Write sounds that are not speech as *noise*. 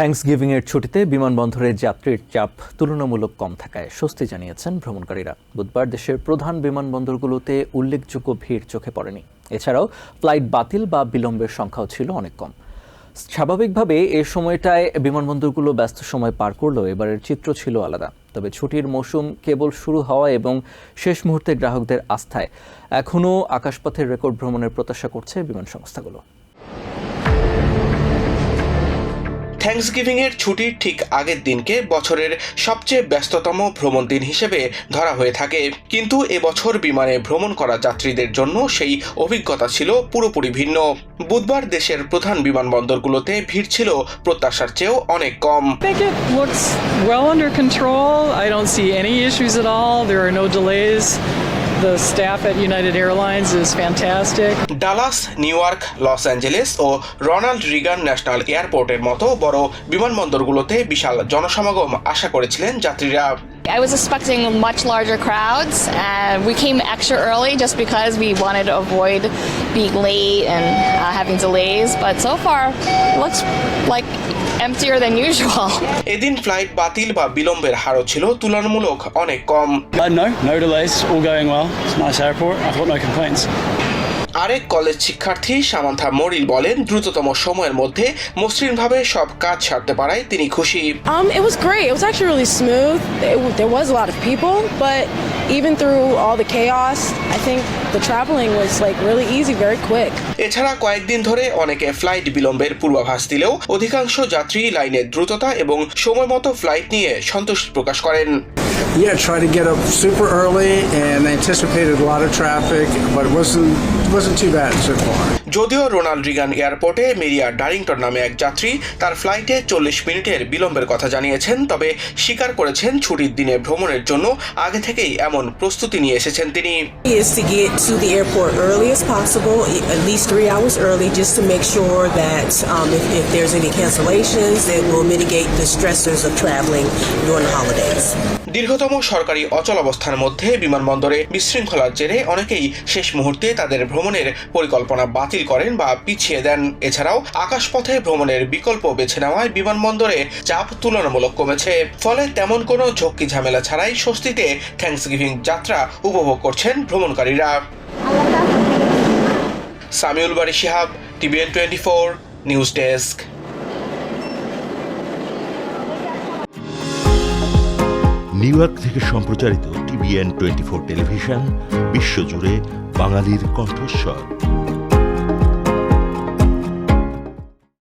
Thanks giving এর ছুটিতে বিমানবন্দরের যাত্রীর চাপ তুলনামূলক কম থাকায় স্বস্তি জানিয়েছেন ভ্রমণকারীরা। বুধবার দেশের প্রধান বিমানবন্দরগুলোতে উল্লেখযোগ্য ভিড় চোখে পড়েনি। এছাড়াও ফ্লাইট বাতিল বা বিলম্বের সংখ্যাও ছিল অনেক কম। স্বাভাবিকভাবে এ সময়টায় বিমানবন্দরগুলো ব্যস্ত সময় পার করলেও এবারের চিত্র ছিল আলাদা। তবে ছুটির মৌসুম কেবল শুরু হওয়া এবং শেষ মুহূর্তে গ্রাহকদের আস্থায়। এখনও আকাশপথের রেকর্ড ভ্রমণের প্রত্যাশা করছে বিমান সংস্থাগুলো। থ্যাঙ্কসগিভিং এর ছুটির ঠিক আগের দিনকে বছরের সবচেয়ে ব্যস্ততম ভ্রমণ দিন হিসেবে ধরা হয়ে থাকে কিন্তু এবছর বিমানে ভ্রমণ করা যাত্রীদের জন্য সেই অভিজ্ঞতা ছিল পুরোপুরি ভিন্ন বুধবার দেশের প্রধান বিমানবন্দরগুলোতে ভিড় ছিল প্রত্যাশার চেয়েও অনেক কম well under control. I don't see any issues at all. There are no delays. The staff at United Airlines is fantastic. Dallas New York Los Angeles O Ronald Reagan National এয়ারপোর্টের মতো বড় বিমানবন্দরগুলোতে বিশাল জনসমাগম আশা করেছিলেন যাত্রীরা I was expecting much larger crowds, and we came extra early just because we wanted to avoid being late and uh, having delays. But so far, it looks like emptier than *laughs* usual. এদিন flight বাতিল বা বিলম্বের হারও ছিল তুলনামূলক অনেক কম Uh, no, no delays. All going well. It's a nice airport. I've got no complaints. আরেক college শিক্ষার্থী সামান্থা মরিল বলেন দ্রুততম সময়ের মধ্যে মসৃণভাবে সব কাজ সারতে পারায় তিনি খুশি Um, it was great. It was actually really smooth. It, there was a lot of people, but even through all the chaos, I think the traveling was like really easy, very quick. এছাড়া কয়েকদিন ধরে অনেকে flight বিলম্বের পূর্বাভাস দিলেও অধিকাংশ যাত্রী লাইনের দ্রুততা এবং সময় মতো ফ্লাইট নিয়ে সন্তুষ্টি প্রকাশ করেন Yeah, tried to get up super early and anticipated a lot of traffic, but it wasn't wasn't too bad so far. যদিও রোনাল্ড রিগান এয়ারপোর্টে মেরিয়া ডারিংটন নামে এক যাত্রী তার ফ্লাইটে চল্লিশ মিনিটের বিলম্বের কথা জানিয়েছেন তবে স্বীকার করেছেন ছুটির দিনে ভ্রমণের জন্য আগে থেকেই এমন প্রস্তুতি নিয়ে এসেছেন তিনি is to get to the airport early as possible, at least three hours early, just to make sure that um, if, if there's any cancellations, it will mitigate the stressors of traveling during the holidays. দীর্ঘতম সরকারি অচলাবস্থার মধ্যে বিমানবন্দরে বিশৃঙ্খলার জেরে অনেকেই শেষ মুহূর্তে তাদের ভ্রমণের পরিকল্পনা বাতিল করেন বা পিছিয়ে দেন। এছাড়াও আকাশপথে ভ্রমণের বিকল্প বেছে নেওয়ায় বিমানবন্দরে চাপ তুলনামূলক কমেছে। ফলে তেমন কোনো ঝক্কি ঝামেলা ছাড়াই স্বস্তিতে থ্যাঙ্কসগিভিং যাত্রা উপভোগ করছেন ভ্রমণকারীরা। Samiul Bari Shihab, TVN twenty four, news desk. New York থেকে সম্প্রচারিত টিভিএন টোয়েন্টি ফোর টেলিভিশন, বিশ্বজুড়ে বাঙালির কণ্ঠস্বর।